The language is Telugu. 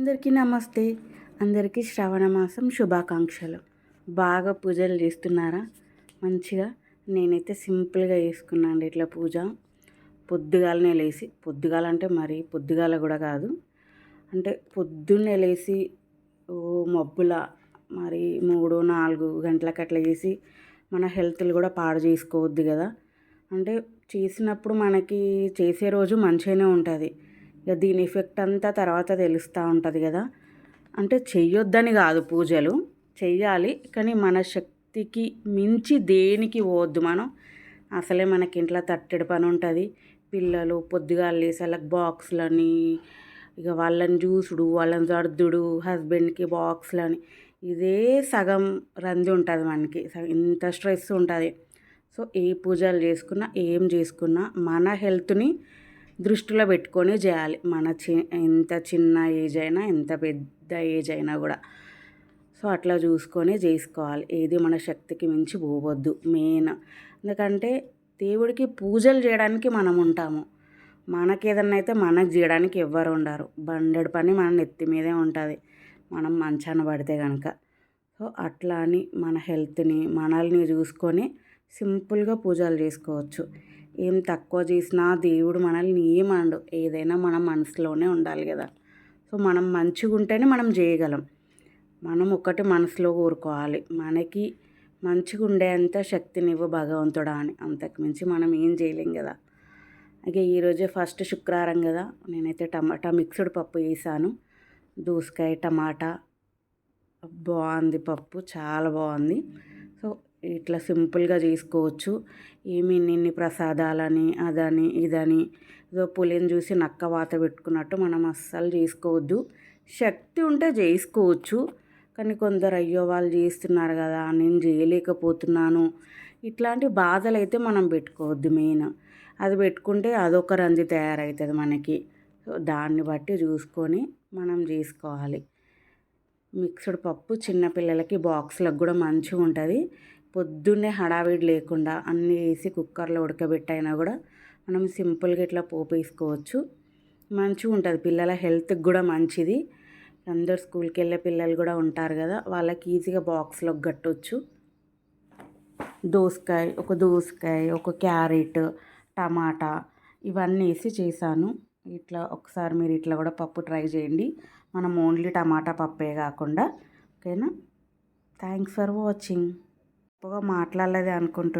అందరికీ నమస్తే. అందరికీ శ్రవణ మాసం శుభాకాంక్షలు. బాగా పూజలు చేస్తున్నారా? మంచిగా? నేనైతే సింపుల్గా చేసుకున్నాను ఇట్లా పూజ. పొద్దుగాలనే లేచి పొద్దుగాల అంటే మరి పొద్దుగాల కూడా కాదు. అంటే పొద్దున్నే లేచి ఓ మబ్బుల మరి మూడు నాలుగు గంటలకు అట్లా చేసి మన హెల్త్లు కూడా పాడు చేసుకోవద్దు కదా. అంటే చేసినప్పుడు మనకి చేసే రోజు మంచిగానే ఉంటుంది. ఇక దీని ఎఫెక్ట్ అంతా తర్వాత తెలుస్తూ ఉంటుంది కదా. అంటే చెయ్యొద్దని కాదు పూజలు చెయ్యాలి. కానీ మన శక్తికి మించి దేనికి పోవద్దు మనం. అసలే మనకి ఇంట్లో తట్టెడు పని ఉంటుంది. పిల్లలు పొద్దుగా లేసి బాక్స్లని ఇక వాళ్ళని చూసుడు వాళ్ళని జర్దుడు హస్బెండ్కి బాక్స్లని. ఇదే సగం రంది ఉంటుంది మనకి. ఇంత స్ట్రెస్ ఉంటుంది. సో ఏ పూజలు చేసుకున్నా ఏం చేసుకున్నా మన హెల్త్ని దృష్టిలో పెట్టుకొని చేయాలి. మన చి ఎంత చిన్న ఏజ్ అయినా ఎంత పెద్ద ఏజ్ అయినా కూడా. సో అట్లా చూసుకొని చేసుకోవాలి. ఏది మన శక్తికి మించి పోవద్దు. మెయిన్. ఎందుకంటే దేవుడికి పూజలు చేయడానికి మనం ఉంటాము. మనకి ఏదన్నా అయితే మనకు చేయడానికి ఎవ్వరు ఉండరు. బండెడు పని మన నెత్తి మీదే ఉంటుంది. మనం మంచాన పడితే కనుక సో అట్లా అని మన హెల్త్ని మనల్ని చూసుకొని సింపుల్గా పూజలు చేసుకోవచ్చు. ఏం తక్కువ చేసినా దేవుడు మనల్ని ఏమండు ఏదైనా మన మనసులోనే ఉండాలి కదా. సో మనం మంచిగా ఉంటేనే మనం చేయగలం. మనం ఒకటి మనసులో కోరుకోవాలి. మనకి మంచిగా ఉండేంత శక్తినివ్వు భగవంతుడా అని. అంతకుమించి మనం ఏం చేయలేం కదా. ఇక ఈరోజే ఫస్ట్ శుక్రవారం కదా. నేనైతే టమాటా మిక్స్డ్ పప్పు వేసాను దోసకాయ టమాటా బాగుంది పప్పు. చాలా బాగుంది. సో ఇట్లా సింపుల్గా చేసుకోవచ్చు. ఏమి ఇన్ని ప్రసాదాలని అదని ఇదని. ఏదో పులిని చూసి నక్క వాత పెట్టుకున్నట్టు మనం అస్సలు చేసుకోవద్దు. శక్తి ఉంటే చేసుకోవచ్చు. కానీ కొందరు అయ్యో వాళ్ళు చేస్తున్నారు కదా నేను చేయలేకపోతున్నాను. ఇట్లాంటి బాధలు అయితే మనం పెట్టుకోవద్దు మెయిన్. అది పెట్టుకుంటే అదొక రంజి తయారవుతుంది మనకి. సో దాన్ని బట్టి చూసుకొని మనం చేసుకోవాలి. మిక్స్డ్ పప్పు చిన్నపిల్లలకి బాక్స్లకు కూడా మంచిగా ఉంటుంది. పొద్దున్నే హడావిడి లేకుండా అన్నీ వేసి కుక్కర్లో ఉడకబెట్టైనా కూడా మనం సింపుల్గా ఇట్లా పోపు వేసుకోవచ్చు. మంచిగా ఉంటుంది. పిల్లల హెల్త్కి కూడా మంచిది. అందరు స్కూల్కి వెళ్ళే పిల్లలు కూడా ఉంటారు కదా వాళ్ళకి ఈజీగా బాక్స్లోకి కట్టవచ్చు దోసకాయ ఒక దోసకాయ ఒక క్యారెట్ టమాటా ఇవన్నీ వేసి చేశాను. ఇట్లా ఒకసారి మీరు ఇట్లా కూడా పప్పు ట్రై చేయండి. మనం ఓన్లీ టమాటా పప్పే కాకుండా ఓకేనా? థ్యాంక్స్ ఫర్ వాచింగ్ ఎక్కువగా మాట్లాడలేదు అనుకుంటున్నాను